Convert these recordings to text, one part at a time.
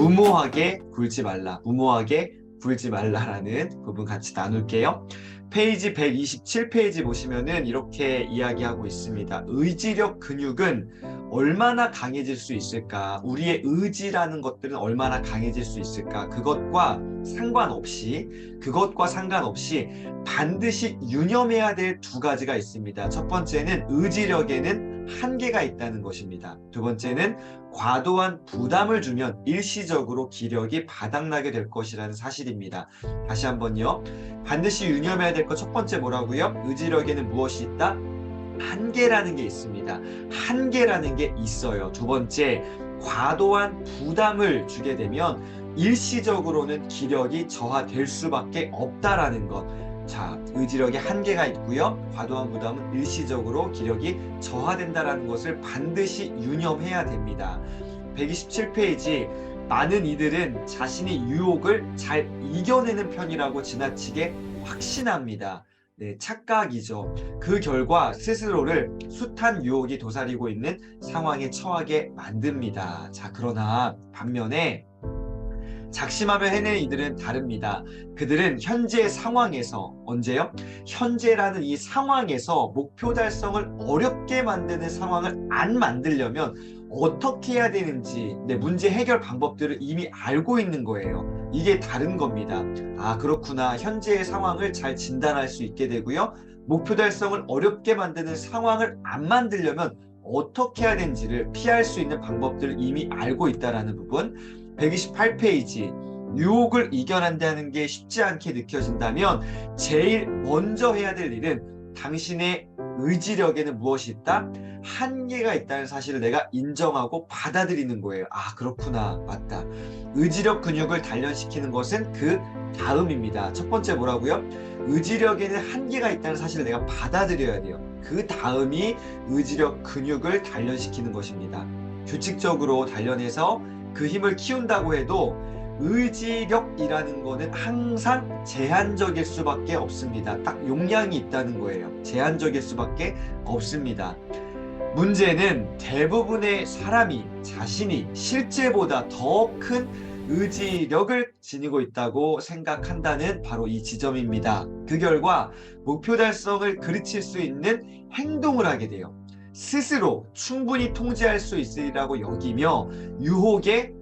무모하게 굴지 말라. 무모하게 굴지 말라라는 부분 같이 나눌게요. 페이지 127페이지 보시면은 이렇게 이야기하고 있습니다. 의지력 근육은 얼마나 강해질 수 있을까? 우리의 의지라는 것들은 얼마나 강해질 수 있을까? 그것과 상관없이, 그것과 상관없이 반드시 유념해야 될 두 가지가 있습니다. 첫 번째는 의지력에는 한계가 있다는 것입니다. 두 번째는 과도한 부담을 주면 일시적으로 기력이 바닥나게 될 것이라는 사실입니다. 다시 한번요. 반드시 유념해야 될 것 첫 번째 뭐라고요? 의지력에는 무엇이 있다? 한계라는 게 있습니다. 한계라는 게 있어요. 두 번째, 과도한 부담을 주게 되면 일시적으로는 기력이 저하될 수밖에 없다라는 것. 자, 의지력에 한계가 있고요. 과도한 부담은 일시적으로 기력이 저하된다라는 것을 반드시 유념해야 됩니다. 127페이지 많은 이들은 자신의 유혹을 잘 이겨내는 편이라고 지나치게 확신합니다. 네, 착각이죠. 그 결과 스스로를 숱한 유혹이 도사리고 있는 상황에 처하게 만듭니다. 자, 그러나 반면에 작심하며 해내는 이들은 다릅니다. 그들은 현재 상황에서 언제요? 현재라는 이 상황에서 목표 달성을 어렵게 만드는 상황을 안 만들려면 어떻게 해야 되는지 네, 문제 해결 방법들을 이미 알고 있는 거예요. 이게 다른 겁니다. 아 그렇구나. 현재의 상황을 잘 진단할 수 있게 되고요. 목표 달성을 어렵게 만드는 상황을 안 만들려면 어떻게 해야 되는지를 피할 수 있는 방법들을 이미 알고 있다라는 부분. 128페이지 유혹을 이겨낸다는 게 쉽지 않게 느껴진다면 제일 먼저 해야 될 일은 당신의 의지력에는 무엇이 있다? 한계가 있다는 사실을 내가 인정하고 받아들이는 거예요. 아, 그렇구나. 맞다. 의지력 근육을 단련시키는 것은 그 다음입니다. 첫 번째 뭐라고요? 의지력에는 한계가 있다는 사실을 내가 받아들여야 돼요. 그 다음이 의지력 근육을 단련시키는 것입니다. 규칙적으로 단련해서 그 힘을 키운다고 해도 의지력이라는 거는 항상 제한적일 수밖에 없습니다. 딱 용량이 있다는 거예요. 제한적일 수밖에 없습니다. 문제는 대부분의 사람이 자신이 실제보다 더 큰 의지력을 지니고 있다고 생각한다는 바로 이 지점입니다. 그 결과 목표 달성을 그르칠 수 있는 행동을 하게 돼요. 스스로 충분히 통제할 수 있으리라고 여기며 유혹에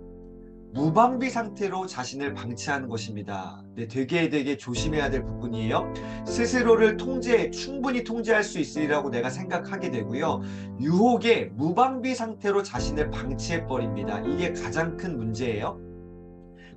무방비 상태로 자신을 방치하는 것입니다. 네, 되게 되게 조심해야 될 부분이에요. 스스로를 통제, 충분히 통제할 수 있으리라고 내가 생각하게 되고요. 유혹에 무방비 상태로 자신을 방치해 버립니다. 이게 가장 큰 문제예요.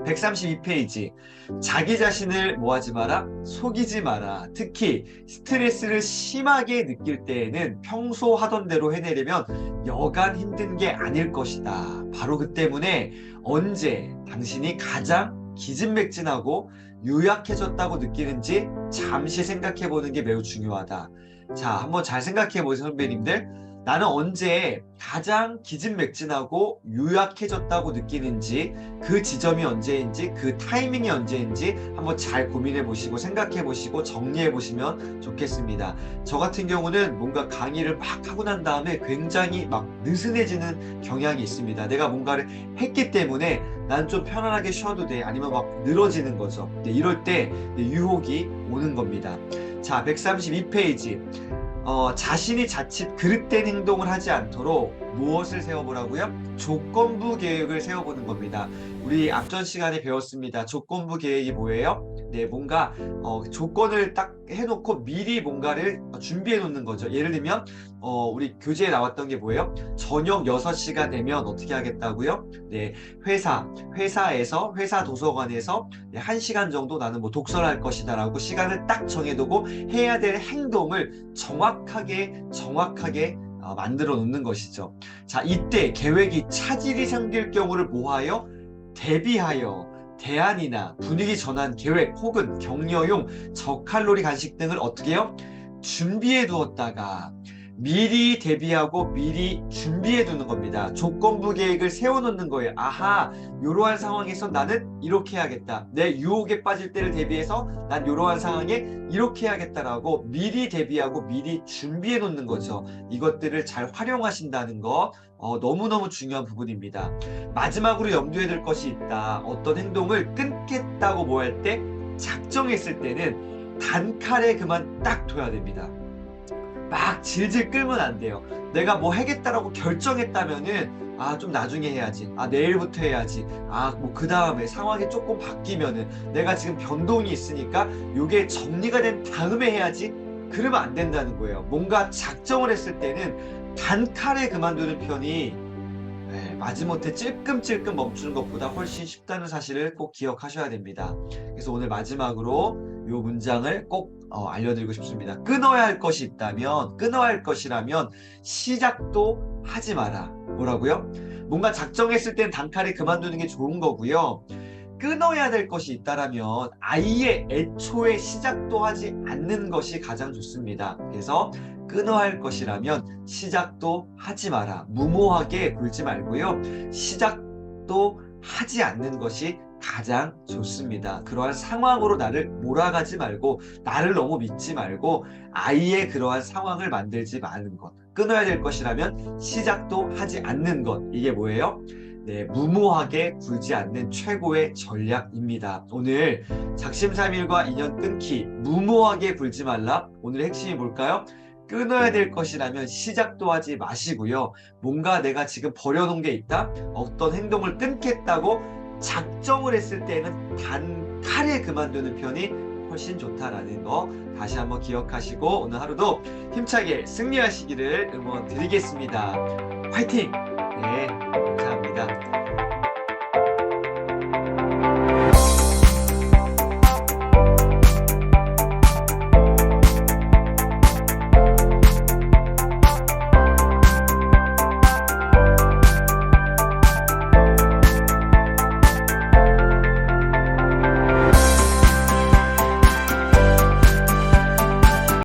132페이지. 자기 자신을 뭐하지 마라? 속이지 마라. 특히 스트레스를 심하게 느낄 때에는 평소 하던 대로 해내려면 여간 힘든 게 아닐 것이다. 바로 그 때문에 언제 당신이 가장 기진맥진하고 유약해졌다고 느끼는지 잠시 생각해 보는 게 매우 중요하다. 자, 한번 잘 생각해 보세요, 선배님들. 나는 언제 가장 기진맥진하고 유약해졌다고 느끼는지 그 지점이 언제인지 그 타이밍이 언제인지 한번 잘 고민해 보시고 생각해 보시고 정리해 보시면 좋겠습니다. 저 같은 경우는 뭔가 강의를 막 하고 난 다음에 굉장히 막 느슨해지는 경향이 있습니다. 내가 뭔가를 했기 때문에 난 좀 편안하게 쉬어도 돼 아니면 막 늘어지는 거죠. 네, 이럴 때 유혹이 오는 겁니다. 자, 132페이지. 어, 자신이 자칫 그릇된 행동을 하지 않도록 무엇을 세워보라고요? 조건부 계획을 세워보는 겁니다. 우리 앞전 시간에 배웠습니다. 조건부 계획이 뭐예요? 네, 뭔가 어, 조건을 딱 해놓고 미리 뭔가를 준비해 놓는 거죠. 예를 들면 어, 우리 교재에 나왔던 게 뭐예요? 저녁 6시가 되면 어떻게 하겠다고요? 네, 회사, 회사에서 회사 도서관에서 네, 1시간 정도 나는 뭐 독서를 할 것이다라고 시간을 딱 정해두고 해야 될 행동을 정확하게 정확하게 어, 만들어 놓는 것이죠. 자, 이때 계획이 차질이 생길 경우를 뭐하여 대비하여 대안이나 분위기 전환 계획 혹은 격려용 저칼로리 간식 등을 어떻게 해요? 준비해 두었다가 미리 대비하고 미리 준비해 두는 겁니다. 조건부 계획을 세워놓는 거예요. 아하, 이러한 상황에서 나는 이렇게 해야겠다. 내 유혹에 빠질 때를 대비해서 난 이러한 상황에 이렇게 해야겠다라고 미리 대비하고 미리 준비해 놓는 거죠. 이것들을 잘 활용하신다는 거 어, 너무너무 중요한 부분입니다. 마지막으로 염두에 둘 것이 있다. 어떤 행동을 끊겠다고 뭐 할 때 작정했을 때는 단칼에 그만 딱 둬야 됩니다. 막 질질 끌면 안 돼요. 내가 뭐 하겠다라고 결정했다면은 아 좀 나중에 해야지. 아 내일부터 해야지. 아 뭐 그 다음에 상황이 조금 바뀌면은 내가 지금 변동이 있으니까 요게 정리가 된 다음에 해야지. 그러면 안 된다는 거예요. 뭔가 작정을 했을 때는 단칼에 그만두는 편이 네, 마지못해 찔끔찔끔 멈추는 것보다 훨씬 쉽다는 사실을 꼭 기억하셔야 됩니다. 그래서 오늘 마지막으로 이 문장을 꼭 어, 알려드리고 싶습니다. 끊어야 할 것이 있다면, 끊어야 할 것이라면 시작도 하지 마라. 뭐라고요? 뭔가 작정했을 땐 단칼에 그만두는 게 좋은 거고요. 끊어야 될 것이 있다라면 아예 애초에 시작도 하지 않는 것이 가장 좋습니다. 그래서 끊어야 할 것이라면 시작도 하지 마라. 무모하게 굴지 말고요. 시작도 하지 않는 것이 가장 좋습니다. 그러한 상황으로 나를 몰아가지 말고 나를 너무 믿지 말고 아예 그러한 상황을 만들지 마는 것. 끊어야 될 것이라면 시작도 하지 않는 것. 이게 뭐예요? 네, 무모하게 굴지 않는 최고의 전략입니다. 오늘 작심삼일과 인연 끊기, 무모하게 굴지 말라. 오늘 핵심이 뭘까요? 끊어야 될 것이라면 시작도 하지 마시고요. 뭔가 내가 지금 버려놓은 게 있다? 어떤 행동을 끊겠다고 작정을 했을 때는 단 칼에 그만두는 편이 훨씬 좋다라는 거 다시 한번 기억하시고 오늘 하루도 힘차게 승리하시기를 응원 드리겠습니다. 화이팅! 네.